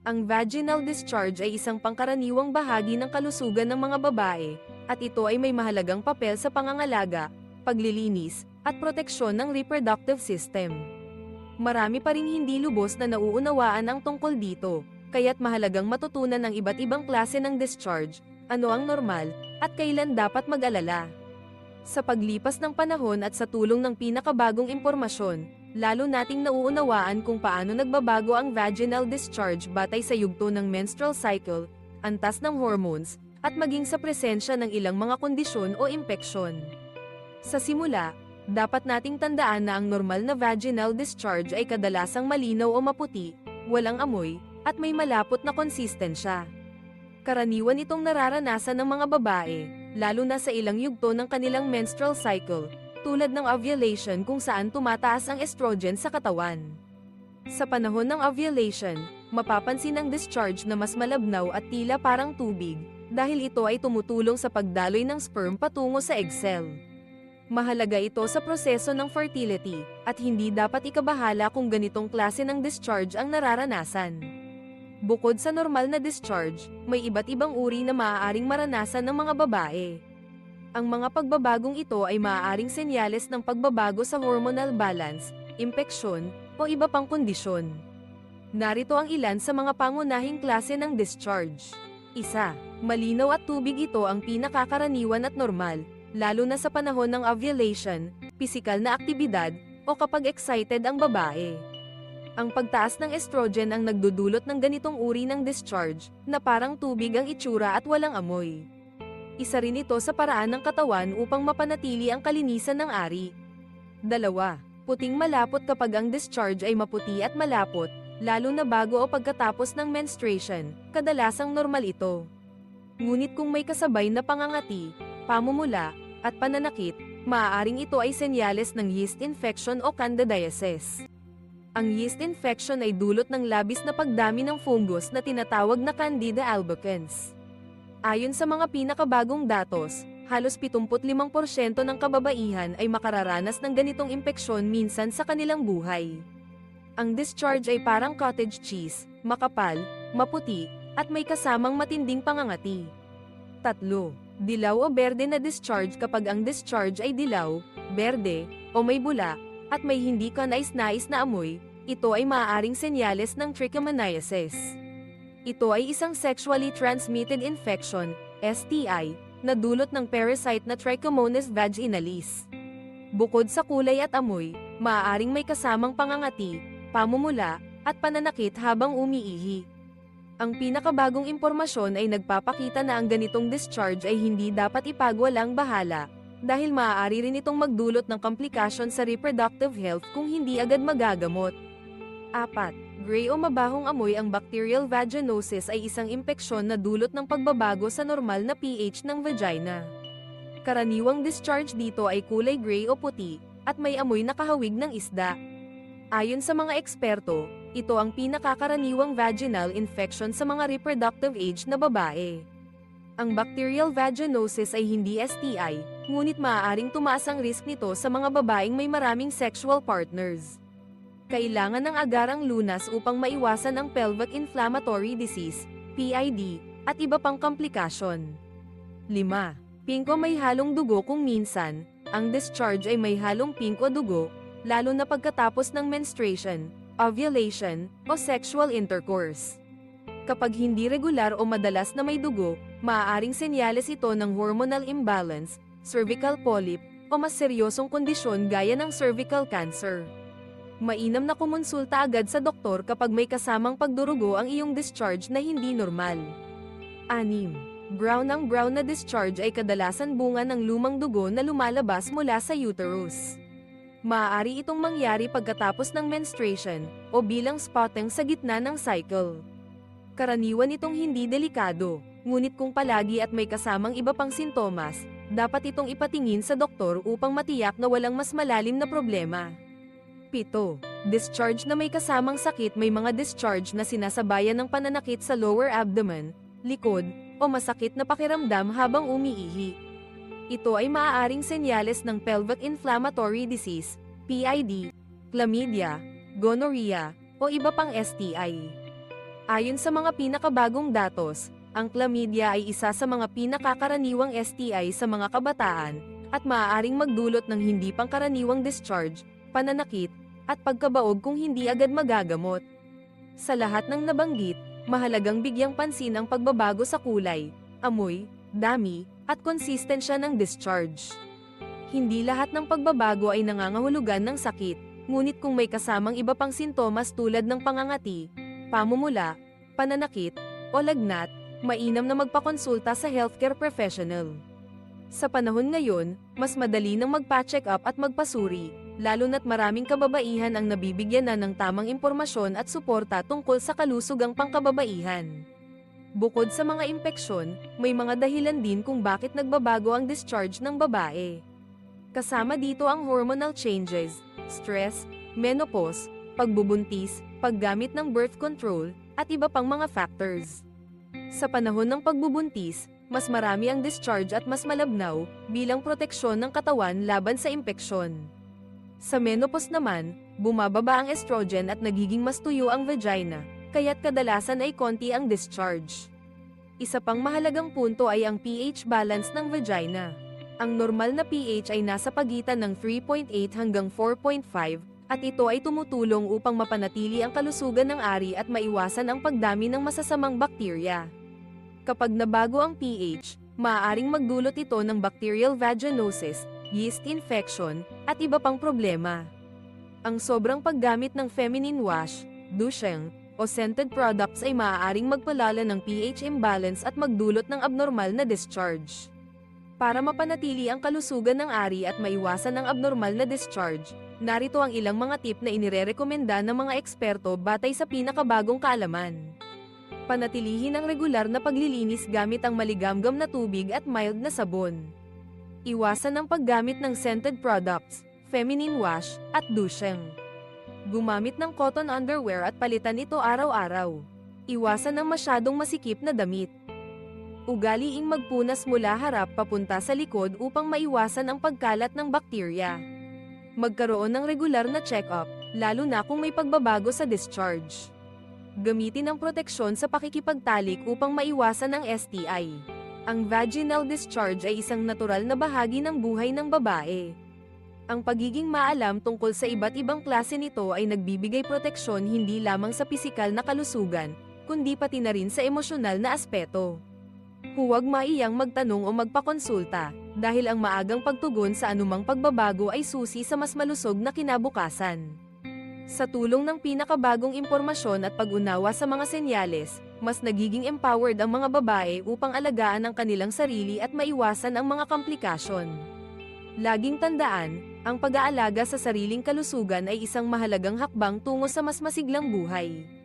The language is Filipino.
Ang vaginal discharge ay isang pangkaraniwang bahagi ng kalusugan ng mga babae, at ito ay may mahalagang papel sa pangangalaga, paglilinis, at proteksyon ng reproductive system. Marami pa rin hindi lubos na nauunawaan ang tungkol dito, kaya't mahalagang matutunan ang iba't ibang klase ng discharge, ano ang normal, at kailan dapat mag-alala. Sa paglipas ng panahon at sa tulong ng pinakabagong impormasyon, lalo nating nauunawaan kung paano nagbabago ang vaginal discharge batay sa yugto ng menstrual cycle, antas ng hormones, at maging sa presensya ng ilang mga kondisyon o impeksyon. Sa simula, dapat nating tandaan na ang normal na vaginal discharge ay kadalasang malinaw o maputi, walang amoy, at may malapot na konsistensya. Karaniwan itong nararanasan ng mga babae, lalo na sa ilang yugto ng kanilang menstrual cycle, tulad ng ovulation kung saan tumataas ang estrogen sa katawan. Sa panahon ng ovulation, mapapansin ang discharge na mas malabnaw at tila parang tubig, dahil ito ay tumutulong sa pagdaloy ng sperm patungo sa egg cell. Mahalaga ito sa proseso ng fertility, at hindi dapat ikabahala kung ganitong klase ng discharge ang nararanasan. Bukod sa normal na discharge, may iba't ibang uri na maaaring maranasan ng mga babae. Ang mga pagbabagong ito ay maaaring senyales ng pagbabago sa hormonal balance, impeksyon, o iba pang kondisyon. Narito ang ilan sa mga pangunahing klase ng discharge. Isa, malinaw at tubig ito ang pinakakaraniwan at normal, lalo na sa panahon ng ovulation, pisikal na aktibidad, o kapag excited ang babae. Ang pagtaas ng estrogen ang nagdudulot ng ganitong uri ng discharge, na parang tubig ang itsura at walang amoy. Isa rin ito sa paraan ng katawan upang mapanatili ang kalinisan ng ari. Dalawa, puting malapot kapag ang discharge ay maputi at malapot, lalo na bago o pagkatapos ng menstruation, kadalasang normal ito. Ngunit kung may kasabay na pangangati, pamumula, at pananakit, maaaring ito ay senyales ng yeast infection o candidiasis. Ang yeast infection ay dulot ng labis na pagdami ng fungus na tinatawag na Candida albicans. Ayon sa mga pinakabagong datos, halos 75% ng kababaihan ay makararanas ng ganitong impeksyon minsan sa kanilang buhay. Ang discharge ay parang cottage cheese, makapal, maputi, at may kasamang matinding pangangati. Tatlo, dilaw o berde na discharge kapag ang discharge ay dilaw, berde, o may bula, at may hindi ka nais-nais na amoy, ito ay maaaring senyales ng trichomoniasis. Ito ay isang sexually transmitted infection, STI, na dulot ng parasite na Trichomonas vaginalis. Bukod sa kulay at amoy, maaaring may kasamang pangangati, pamumula, at pananakit habang umiihi. Ang pinakabagong impormasyon ay nagpapakita na ang ganitong discharge ay hindi dapat ipagwalang bahala, dahil maaari rin itong magdulot ng komplikasyon sa reproductive health kung hindi agad magagamot. 4. Gray o mabahong amoy ang bacterial vaginosis ay isang impeksyon na dulot ng pagbabago sa normal na pH ng vagina. Karaniwang discharge dito ay kulay gray o puti, at may amoy na kahawig ng isda. Ayon sa mga eksperto, ito ang pinakakaraniwang vaginal infection sa mga reproductive age na babae. Ang bacterial vaginosis ay hindi STI, ngunit maaaring tumaas ang risk nito sa mga babaeng may maraming sexual partners. Kailangan ng agarang lunas upang maiwasan ang pelvic inflammatory disease, PID, at iba pang komplikasyon. 5. Pink o may halong dugo kung minsan, ang discharge ay may halong pink o dugo, lalo na pagkatapos ng menstruation, ovulation, o sexual intercourse. Kapag hindi regular o madalas na may dugo, maaaring senyales ito ng hormonal imbalance, cervical polyp, o mas seryosong kondisyon gaya ng cervical cancer. Mainam na kumonsulta agad sa doktor kapag may kasamang pagdurugo ang iyong discharge na hindi normal. 6. Brown ang brown na discharge ay kadalasan bunga ng lumang dugo na lumalabas mula sa uterus. Maaari itong mangyari pagkatapos ng menstruation, o bilang spotting sa gitna ng cycle. Karaniwan itong hindi delikado, ngunit kung palagi at may kasamang iba pang sintomas, dapat itong ipatingin sa doktor upang matiyak na walang mas malalim na problema. 7. Discharge na may kasamang sakit may mga discharge na sinasabayan ng pananakit sa lower abdomen, likod, o masakit na pakiramdam habang umiihi. Ito ay maaaring senyales ng pelvic inflammatory disease, PID, chlamydia, gonorrhea, o iba pang STI. Ayon sa mga pinakabagong datos, ang chlamydia ay isa sa mga pinakakaraniwang STI sa mga kabataan, at maaaring magdulot ng hindi pangkaraniwang discharge, pananakit, at pagkabaog kung hindi agad magagamot. Sa lahat ng nabanggit, mahalagang bigyang pansin ang pagbabago sa kulay, amoy, dami, at konsistensya ng discharge. Hindi lahat ng pagbabago ay nangangahulugan ng sakit, ngunit kung may kasamang iba pang sintomas tulad ng pangangati, pamumula, pananakit, o lagnat, mainam na magpakonsulta sa healthcare professional. Sa panahon ngayon, mas madali nang magpa-check up at magpasuri, lalo na't maraming kababaihan ang nabibigyan na ng tamang impormasyon at suporta tungkol sa kalusugang pangkababaihan. Bukod sa mga impeksyon, may mga dahilan din kung bakit nagbabago ang discharge ng babae. Kasama dito ang hormonal changes, stress, menopause, pagbubuntis, paggamit ng birth control, at iba pang mga factors. Sa panahon ng pagbubuntis, mas marami ang discharge at mas malabnaw bilang proteksyon ng katawan laban sa impeksyon. Sa menopause naman, bumababa ang estrogen at nagiging mas tuyo ang vagina, kaya't kadalasan ay konti ang discharge. Isa pang mahalagang punto ay ang pH balance ng vagina. Ang normal na pH ay nasa pagitan ng 3.8 hanggang 4.5 at ito ay tumutulong upang mapanatili ang kalusugan ng ari at maiwasan ang pagdami ng masasamang bakterya. Kapag nabago ang pH, maaaring magdulot ito ng bacterial vaginosis, yeast infection, at iba pang problema. Ang sobrang paggamit ng feminine wash, douching, o scented products ay maaaring magpalala ng pH imbalance at magdulot ng abnormal na discharge. Para mapanatili ang kalusugan ng ari at maiwasan ang abnormal na discharge, narito ang ilang mga tip na inirerekomenda ng mga eksperto batay sa pinakabagong kaalaman. Panatilihin ang regular na paglilinis gamit ang maligamgam na tubig at mild na sabon. Iwasan ang paggamit ng scented products, feminine wash, at douching. Gumamit ng cotton underwear at palitan ito araw-araw. Iwasan ang masyadong masikip na damit. Ugaliing magpunas mula harap papunta sa likod upang maiwasan ang pagkalat ng bakterya. Magkaroon ng regular na check-up, lalo na kung may pagbabago sa discharge. Gamitin ang proteksyon sa pakikipagtalik upang maiwasan ang STI. Ang vaginal discharge ay isang natural na bahagi ng buhay ng babae. Ang pagiging maalam tungkol sa iba't ibang klase nito ay nagbibigay proteksyon hindi lamang sa pisikal na kalusugan, kundi pati na rin sa emosyonal na aspeto. Huwag maiyang magtanong o magpakonsulta, dahil ang maagang pagtugon sa anumang pagbabago ay susi sa mas malusog na kinabukasan. Sa tulong ng pinakabagong impormasyon at pag-unawa sa mga senyales, mas nagiging empowered ang mga babae upang alagaan ang kanilang sarili at maiwasan ang mga komplikasyon. Laging tandaan, ang pag-aalaga sa sariling kalusugan ay isang mahalagang hakbang tungo sa mas masiglang buhay.